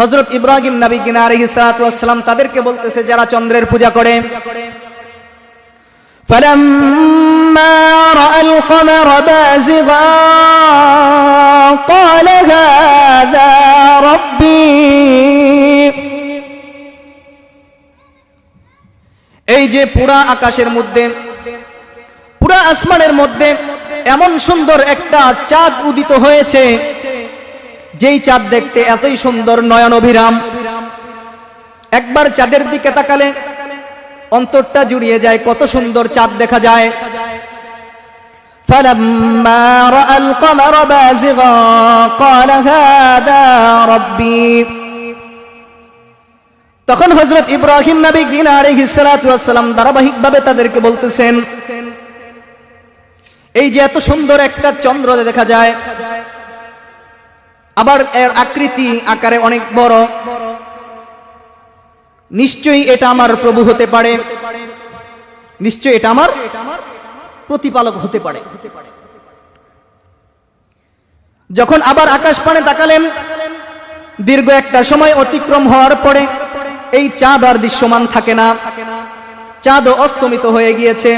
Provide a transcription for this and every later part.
হজরত ইব্রাহিম নবী কিনা আলহিসাম তাদেরকে বলতেছে যারা চন্দ্রের পূজা করে فلما رأى القمر بازغا قال هذا ربي এই যে পুরা আকাশের মধ্যে পুরা আসমানের মধ্যে এমন সুন্দর একটা চাঁদ উদিত হয়েছে যেই চাঁদ দেখতে এতই সুন্দর নয়ন অভিরাম একবার চাঁদের দিকে তাকালে অন্তরটা জুড়িয়ে যায় কত সুন্দর চাঁদ দেখা যায় فلما رأى القمر بازغا قال هذا ربي তখন হজরত ইব্রাহিম নবী গিনা আলহিসালাম ধারাবাহিকভাবে তাদেরকে বলতেছেন এই যে এত সুন্দর একটা চন্দ্র দেখা যায় আবার এর আকৃতি আকারে অনেক বড়। নিশ্চয়ই এটা আমার প্রভু হতে পারে। নিশ্চয়ই এটা আমার প্রতিপালক হতে পারে। যখন আবার আকাশ পানে তাকালেন, দীর্ঘ একটা সময় অতিক্রম হওয়ার পরে এই চাঁদ আর দৃশ্যমান থাকে না। চাঁদ অস্তমিত হয়ে গিয়েছে।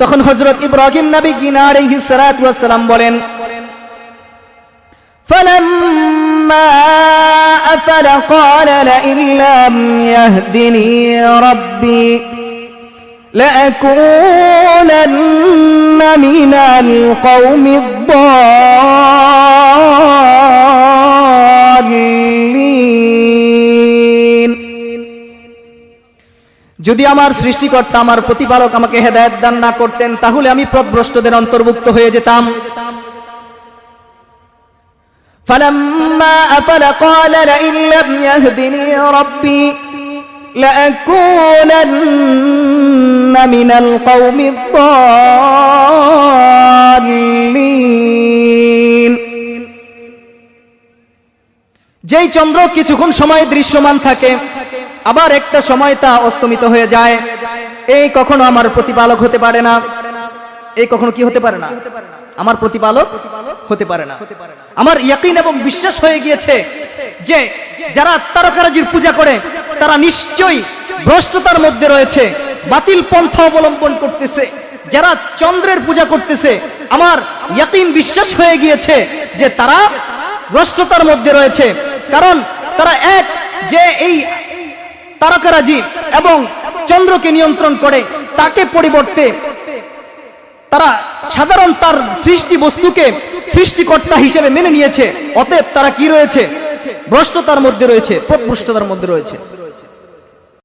তখন হজরত ইব্রাহিম নবী গিনার সালাম বলেন فلما أفل قال لئن لم يهدني ربي لأكونن من القوم الضالين যদি আমার সৃষ্টিকর্তা আমার প্রতিপালক আমাকে হেদায়ত দান না করতেন তাহলে আমি পথভ্রষ্টদের অন্তর্ভুক্ত হয়ে যেতাম فلما أفل قال لئن لم يهدني ربي لأكونن من القوم الضالين যেই চন্দ্র কিছুক্ষণ সময় দৃশ্যমান থাকে আবার একটা সময় তা অস্তমিত হয়ে যায় এই কখনো আমার প্রতিপালক হতে পারে না এই কখনো কি হতে পারে না? আমার প্রতিপালক হতে পারে না। আমার ইয়াকিন এবং বিশ্বাস হয়ে গিয়েছে যে যারা তারকারাজির পূজা করে, তারা নিশ্চয়ই ভ্রষ্টতার মধ্যে রয়েছে, বাতিল পন্থা অবলম্বন করতেছে। যারা চন্দ্রের পূজা করতেছে, আমার ইয়াকিন বিশ্বাস হয়ে গিয়েছে যে তারা ভ্রষ্টতার মধ্যে রয়েছে। কারণ তারা এক যে এই তারকারাজি এবং চন্দ্রকে নিয়ন্ত্রণ করে, তাকে পরিবর্তে তারা সাধারণ তার সৃষ্টি বস্তুকে সৃষ্টিকর্তা হিসেবে মেনে নিয়েছে। অতএব তারা কি রয়েছে? ভ্রষ্টতার মধ্যে রয়েছে, প্রকৃষ্টতার মধ্যে রয়েছে।